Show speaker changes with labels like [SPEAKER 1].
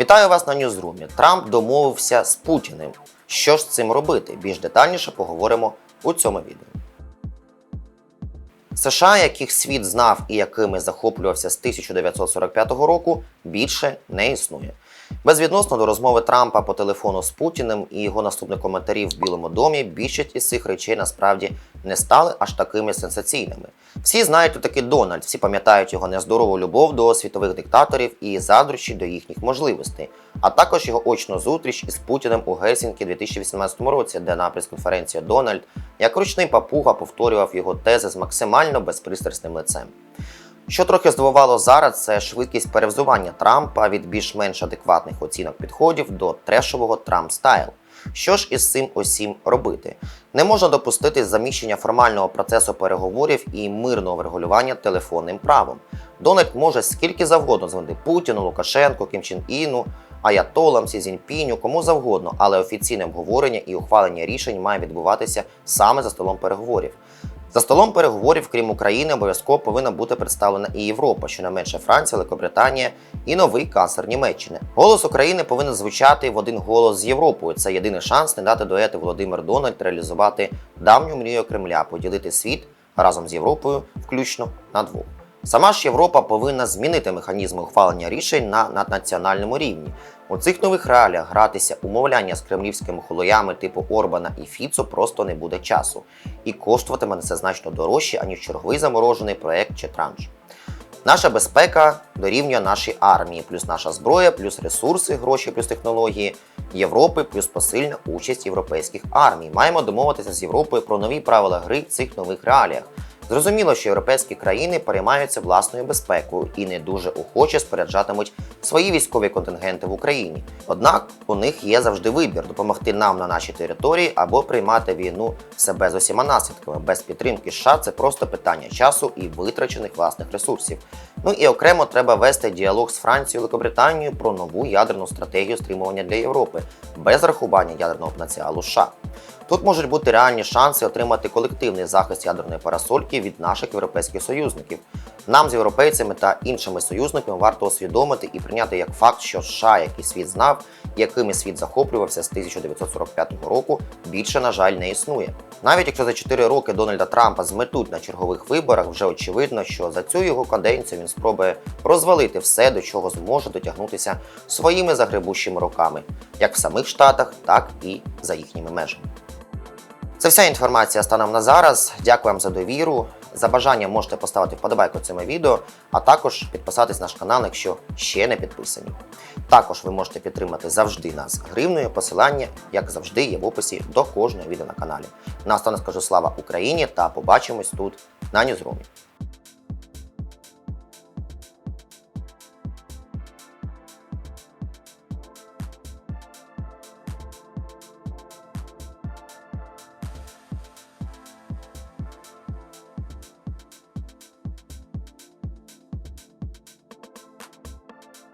[SPEAKER 1] Вітаю вас на Ньюзрумі. Трамп домовився з Путіним. Що ж з цим робити? Більш детальніше поговоримо у цьому відео. США, яких світ знав і якими захоплювався з 1945 року, більше не існує. Безвідносно до розмови Трампа по телефону з Путіним і його наступних коментарів в Білому домі, більшість із цих речей насправді не стали аж такими сенсаційними. Всі знають, хто такий Дональд, всі пам'ятають його нездорову любов до світових диктаторів і задрощі до їхніх можливостей, а також його очну зустріч із Путіним у Гельсінкі 2018 році, де на прес-конференції Дональд як ручний папуга повторював його тези з максимально безпристрасним лицем. Що трохи здивувало зараз, це швидкість перевзування Трампа від більш-менш адекватних оцінок підходів до трешового Трамп стайл. Що ж із цим усім робити? Не можна допустити заміщення формального процесу переговорів і мирного врегулювання телефонним правом. Дональд може скільки завгодно дзвонити Путіну, Лукашенку, Кім Чен Іну, Аятолам, Сі Цзіньпіню, кому завгодно, але офіційне обговорення і ухвалення рішень має відбуватися саме за столом переговорів. За столом переговорів, крім України, обов'язково повинна бути представлена і Європа, щонайменше Франція, Великобританія і новий канцлер Німеччини. Голос України повинен звучати в один голос з Європою. Це єдиний шанс не дати дуети Володимир Дональд реалізувати давню мрію Кремля, поділити світ разом з Європою, включно на двох. Сама ж Європа повинна змінити механізми ухвалення рішень на наднаціональному рівні. У цих нових реаліях гратися умовляння з кремлівськими холоями типу Орбана і Фіцо просто не буде часу, і коштуватиме це значно дорожче, аніж черговий заморожений проект чи транш. Наша безпека дорівнює нашій армії, плюс наша зброя, плюс ресурси, гроші, плюс технології Європи, плюс посильна участь європейських армій. Маємо домовитися з Європою про нові правила гри в цих нових реаліях. Зрозуміло, що європейські країни переймаються власною безпекою і не дуже охоче споряджатимуть свої військові контингенти в Україні. Однак у них є завжди вибір допомогти нам на нашій території або приймати війну себе з усіма наслідками. Без підтримки США це просто питання часу і витрачених власних ресурсів. Ну і окремо треба вести діалог з Францією і Великобританією про нову ядерну стратегію стримування для Європи без рахування ядерного потенціалу США. Тут можуть бути реальні шанси отримати колективний захист ядерної парасольки від наших європейських союзників. Нам з європейцями та іншими союзниками варто усвідомити і прийняти як факт, що США, який світ знав, якими світ захоплювався з 1945 року, більше, на жаль, не існує. Навіть якщо за 4 роки Дональда Трампа зметуть на чергових виборах, вже очевидно, що за цю його каденцію він спробує розвалити все, до чого зможе дотягнутися своїми загребущими руками, як в самих Штатах, так і за їхніми межами. Це вся інформація станом на зараз. Дякую вам за довіру. За бажанням можете поставити вподобайку цьому відео, а також підписатись на наш канал, якщо ще не підписані. Також ви можете підтримати завжди нас гривною. Посилання, як завжди, є в описі до кожного відео на каналі. Наостанок скажу слава Україні та побачимось тут на Ньюзрумі.